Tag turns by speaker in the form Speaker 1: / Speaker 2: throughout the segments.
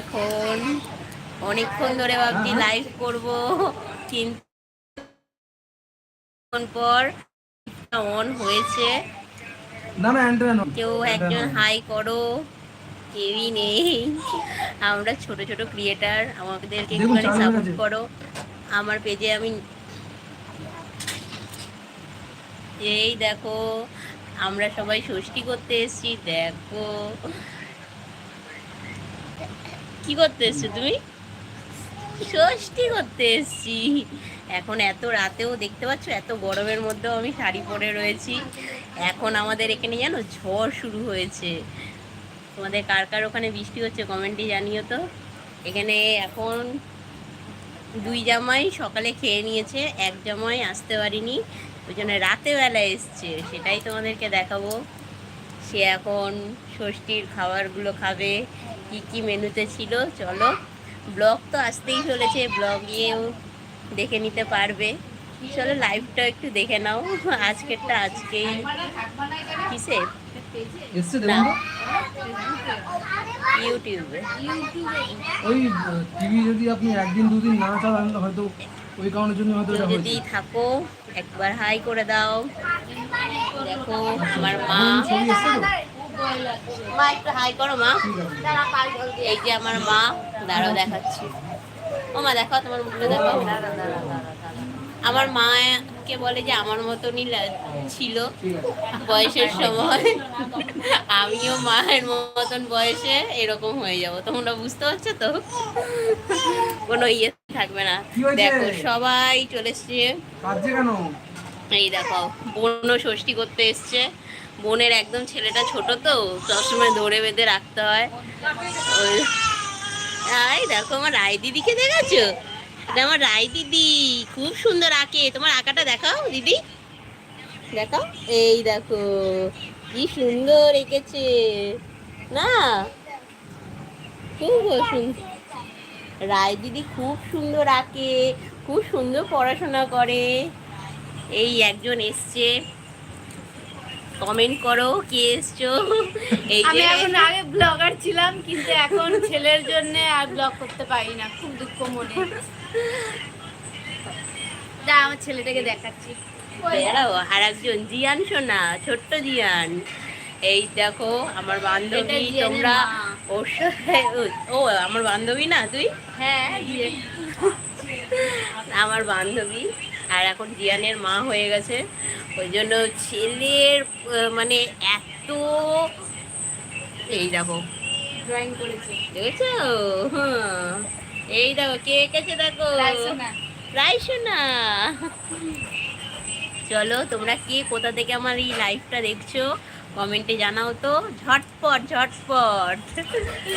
Speaker 1: এখন। অনেকক্ষণ ধরে ভাবছি লাইভ করব কিন্তু পর অন হয়েছে। কেউ একজন হাই করো কেউই নেই। আমরা ছোট ছোট ক্রিয়েটার আমাদেরকে একটুখানি সাপোর্ট করো। আমার পেজে আমি এই দেখো আমরা সবাই ষষ্ঠী করতে এসেছি দেখো। কি করতে এসছো তুমি? ষষ্ঠী করতে এসছি। এখন এত রাতেও দেখতে পাচ্ছ, এত গরমের মধ্যেও আমি শাড়ি পরে রয়েছি। এখন আমাদের এখানে জানো ঝড় শুরু হয়েছে। তোমাদের কার কার ওখানে বৃষ্টি হচ্ছে কমেন্টে জানিও তো। এখানে এখন দুই জামাই সকালে খেয়ে নিয়েছে, এক জামাই আসতে পারিনি। ওই জন্য রাতেবেলা এসছে, সেটাই তোমাদেরকে দেখাবো। সে এখন ষষ্ঠীর খাবারগুলো খাবে কি কি মেনুতে ছিল চলো। ব্লগ তো আসতেই চলেছে ব্লগেও দেখে নিতে পারবে। চলো লাইভটা একটু দেখে নাও আজকেরটা আজকেই। কিসে? ইউটিউবে
Speaker 2: ওই টিভি যদি আপনি একদিন দুদিন না চালান হয়তো ওই কারণের জন্য হয়তো
Speaker 1: যদি থাকো একবার হাই করে দাও। দেখো আমার মা
Speaker 2: আমার
Speaker 1: মা একটু হাই করো মা। এই যে আমার মা দাঁড়াও দেখাচ্ছি। ও মা দেখো তোমার মুখটা দেখো। আমার মাকে বলে যে আমার মতনই ছিল বয়সের সময়। আমিও মায়ের মতন বয়সে এরকম হয়ে যাব। তোমরা বুঝতে পারছ তো? কোনো ইয়ে থাকবে না। দেখো সবাই চলে এসছে। এই দেখো বোনও ষষ্ঠী করতে এসছে। বোনের একদম ছেলেটা ছোট তো, সবসময় ধরে বেঁধে রাখতে হয়। এই দেখো আমার রায় দিদিকে দেখেছ? এটা আমার রায় দিদি, খুব সুন্দর আঁকে। তোমার আঁকাটা দেখাও দিদি। দেখাও। এই দেখো, কি সুন্দর এঁকেছে। না? খুব সুন্দর রায় দিদি খুব সুন্দর আঁকে, খুব সুন্দর পড়াশোনা করে। এই একজন এসছে। কমেন্ট করো কে এসছো? এই
Speaker 3: আমি
Speaker 1: যে
Speaker 3: এখন আগে ব্লগার ছিলাম কিন্তু এখন ছেলের জন্য আর ব্লগ করতে পারি না খুব দুঃখ মনে যা আমার ছেলেটাকে দেখাচ্ছি।
Speaker 1: বেড়াও আর একজন জিয়ান সোনা ছোট্ট জিয়ান। এই দেখো আমার বান্ধবী তোমরা ওর সাথে ও আমার বান্ধবী না তুই?
Speaker 3: হ্যাঁ
Speaker 1: আমার বান্ধবী। আর এখন জিয়ানের মা হয়ে গেছে। ওই জন্য ছেলের মানে এত এই দেখো।
Speaker 3: ড্রয়িং করেছে।
Speaker 1: দেখেছ? হ্যাঁ এই দেখো কে এঁকেছে দেখো?
Speaker 3: রাইসোনা।
Speaker 1: চলো তোমরা কে কোথা থেকে আমার এই লাইভটা দেখছ কমেন্টে জানাও তো। ঝটপট ঝটপট।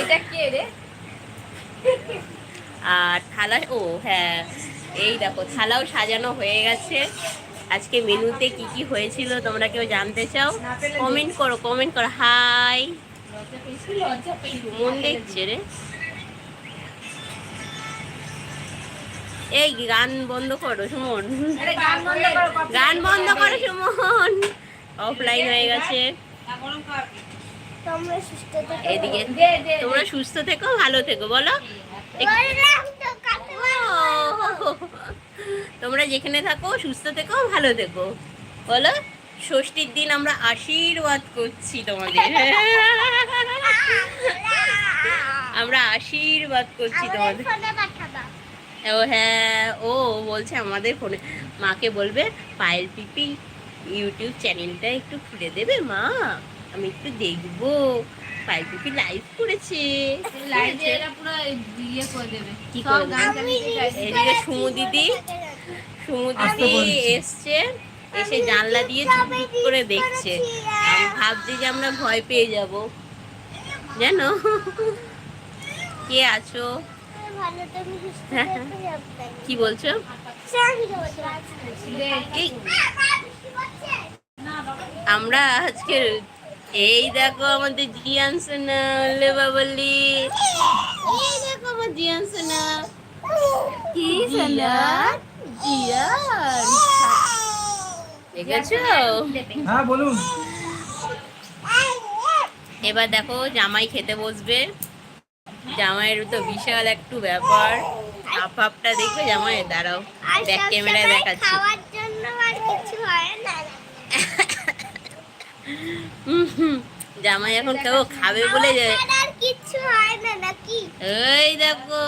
Speaker 3: এটা কে রে?
Speaker 1: আর থালা ও হ্যাঁ। এই দেখো থালাও সাজানো হয়ে গেছে। আজকে মেনুতে কি কি হয়েছিল তোমরা কেউ জানতে চাও? কমেন্ট করো কমেন্ট করো। হাই মন দেখছে রে। এই গান বন্ধ করো সুমন।
Speaker 3: গান বন্ধ করো
Speaker 1: সুমন। অফলাইন হয়ে গেছে। এদিকে তোমরা সুস্থ থেকো ভালো থেকো বলো
Speaker 4: বললাম তো কাকিমা
Speaker 1: ও, তোমরা যেখানে থাকো সুস্থ থেকো ভালো থেকো। বলো ষষ্ঠীর দিন আমরা আশীর্বাদ করছি তোমাদের। আমরা আশীর্বাদ করছি তোমাদের। ও হ্যাঁ ও বলছে আমাদের ফোনে। মাকে বলবে পায়েল পিপি ইউটিউব চ্যানেলটা একটু খুলে দেবে মা আমি একটু দেখব। পায়েল পিপি লাইভ করেছে।
Speaker 3: এরা পুরো ইয়ে করে দেবে।
Speaker 1: কি করে। এদিকে সুমু দিদি এসছে এসে জানলা দিয়ে চুপ করে দেখছে। আমি ভাবছি যে আমরা ভয় পেয়ে যাব। জানো? কে আছো? কি বলছো? আমরা আজকে এই দেখো আমাদের জিয়ান সোনা লে বাবলি এই দেখো আমার জিয়ান সোনা।
Speaker 3: কি
Speaker 1: জিয়ান জিয়ান দেখেছ
Speaker 2: হ্যাঁ বলুন
Speaker 1: এবার দেখো জামাই খেতে বসবে জামাইয়ের তো বিশাল একটু ব্যাপার আপাপটা দেখবে জামাইয়ের দাঁড়াও ব্যাক ক্যামেরায় দেখাচ্ছি
Speaker 4: খাওয়ার জন্য আর কিছু হয় না
Speaker 1: হুম, হুম। জামাই এখন কেউ খাবে বলে
Speaker 4: কিছু হয় না নাকি?
Speaker 1: এই দেখো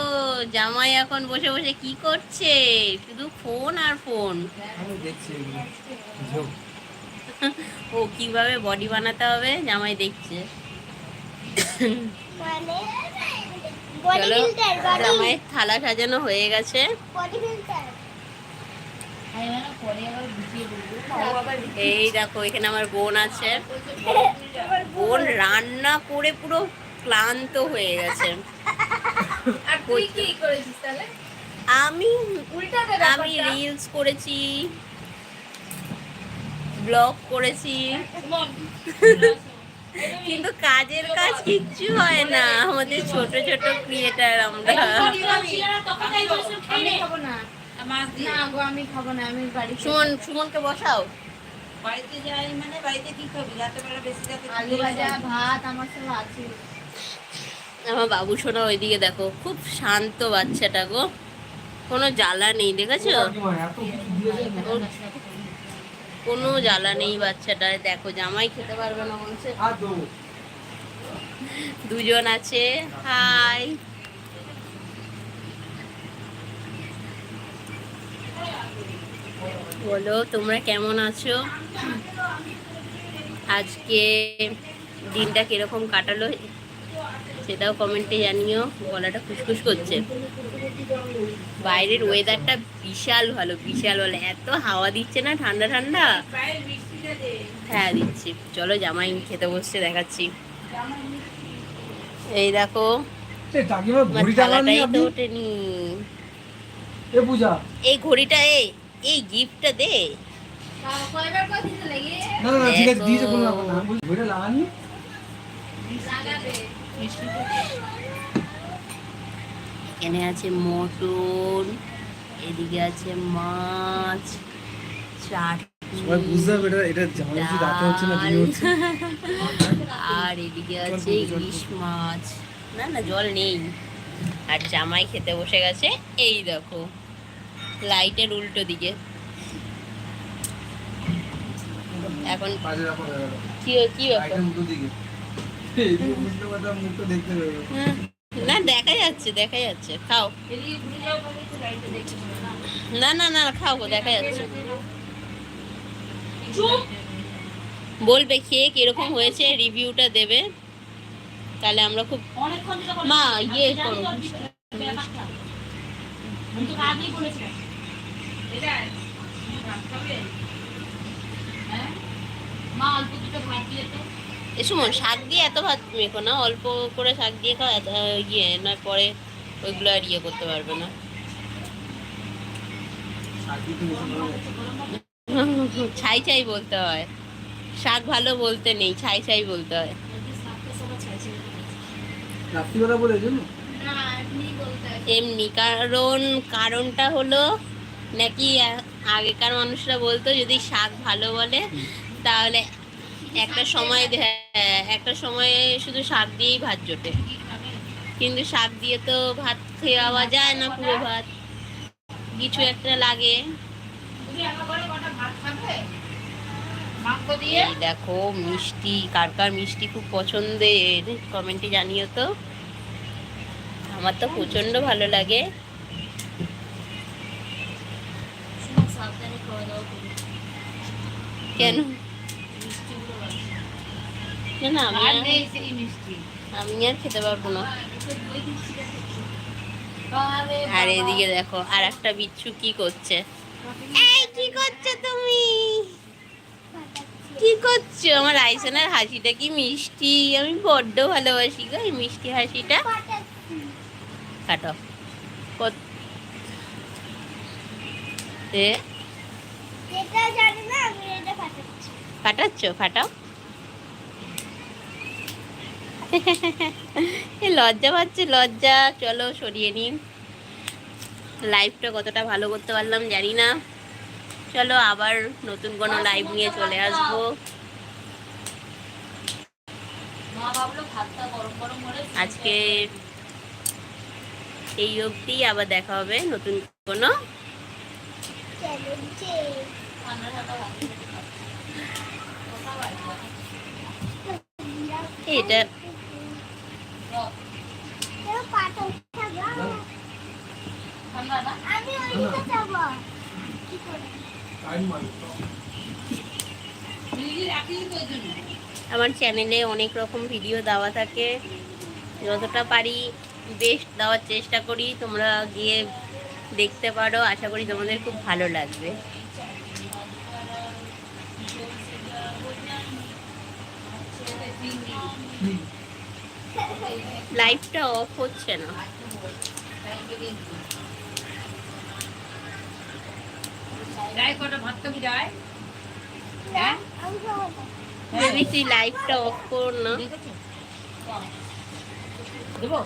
Speaker 1: জামাই এখন বসে বসে কি করছে? শুধু ফোন আর ফোন
Speaker 2: আমি দেখছি
Speaker 1: ও কীভাবে বডি বানাতে হবে? জামাই দেখছে।
Speaker 4: মানে
Speaker 1: জামাইয়ের থালা সাজানো হয়ে গেছে।
Speaker 4: বডি ফিল্টার
Speaker 1: এই দেখো এখানে আমার বোন আছে। বোন রান্না করে পুরো ক্লান্ত হয়ে গেছে।
Speaker 3: আর তুই কি করেছিস তাহলে?
Speaker 1: আমি আমি রিলস করেছি। ব্লগ করেছি। কিন্তু কাজের কাজ কিচ্ছু হয় না। আমাদের ছোট ছোট ক্রিয়েটার আমরা।
Speaker 3: আমি খাব না না গো আমি খাব না আমি বাড়ি
Speaker 1: সুমন সুমনকে বসাও।
Speaker 5: বাড়িতে যাই মানে বাড়িতে কি খাবি রাতেবেলা বেশি রাতে
Speaker 3: আলু ভাজা ভাত আমার সব আছে।
Speaker 1: আমার বাবু সোনা ওইদিকে দেখো খুব শান্ত বাচ্চাটা গো। কোনো জ্বালা নেই দেখেছ? কোনো জ্বালা নেই বাচ্চাটার দেখো জামাই খেতে পারবে না বলছে। দুজন আছে হাই। বলো তোমরা কেমন আছো? আজকে দিনটা কীরকম কাটালো সেটাও কমেন্টে জানিও গলাটা খুসখুস করছে। বাইরের ওয়েদারটা বিশাল ভালো বিশাল ভালো। এত হাওয়া দিচ্ছে না ঠান্ডা ঠান্ডা? হ্যাঁ দিচ্ছি। চলো জামাই খেতে বসছে দেখাচ্ছি। এই দেখো এই ঘড়িটা এ এই গিফটটা দে। এখানে আছে মটন এদিকে আছে মাছ আর এদিকে আছে ইলিশ মাছ। না না জল নেই। আর জামাই খেতে বসে গেছে। এই দেখো। লাইটের উল্টো দিকে। এখন কি কি না দেখা যাচ্ছে দেখা যাচ্ছে। খাও। না না না খাও গো, দেখা যাচ্ছে। বলবে খেয়ে কীরকম হয়েছে রিভিউটা দেবে। তাহলে আমরা খুব মা ইয়ে করো। সুমন শাক দিয়ে এত ভাত মেখো না অল্প করে শাক দিয়ে খাও এত ইয়ে না পরে ওইগুলো আর ইয়ে করতে পারবে না। ছাই ছাই বলতে হয় শাক ভালো বলতে নেই ছাই ছাই হয়
Speaker 3: বলতে হয়।
Speaker 1: এমনি কারণ কারণটা হলো নাকি আগেকার মানুষরা বলতো, যদি শাক ভালো বলে, তাহলে একটা সময় একটা সময়ে শুধু শাক দিয়েই ভাত জোটে। কিন্তু শাক দিয়ে তো ভাত খাওয়া যায় না পুরো ভাত। কিছু একটা লাগে। দেখো, মিষ্টি, কার কার মিষ্টি খুব পছন্দের? কমেন্টে জানিও তো। আমার তো প্রচণ্ড ভালো লাগে। কেন? না আমি
Speaker 3: আর
Speaker 1: খেতে পারব না।
Speaker 3: আর
Speaker 1: এদিকে দেখো, আর একটা বিচ্ছু কি করছে? এই, কি করছ তুমি? কি করছ? আমার আইসনের হাসিটা কি মিষ্টি? আমি বড্ড ভালোবাসি গো এই মিষ্টি হাসিটা। কাটো। এ?
Speaker 4: যেটা জানি না আমি এটা ফাটাচ্ছি
Speaker 1: ফাটাচ্ছ ফাটাও লজ্জা পাচ্ছে লজ্জা। চলো সরিয়ে নিন। লাইভটা কতটা ভালো করতে পারলাম জানি না। চলো আবার নতুন কোনো লাইভ নিয়ে চলে আসব। আজকে এই অবধি আবার দেখা হবে নতুন কোনো
Speaker 4: চ্যালেঞ্জে
Speaker 1: এটা আমার চ্যানেলে অনেক রকম ভিডিও দেওয়া থাকে। যতটা পারি বেস্ট দেওয়ার চেষ্টা করি। তোমরা গিয়ে দেখতে পারো। আশা করি তোমাদের খুব ভালো লাগবে। লাইফটা অফ হচ্ছে না। তুই লাইফটা অফ কর না।
Speaker 5: দেবো?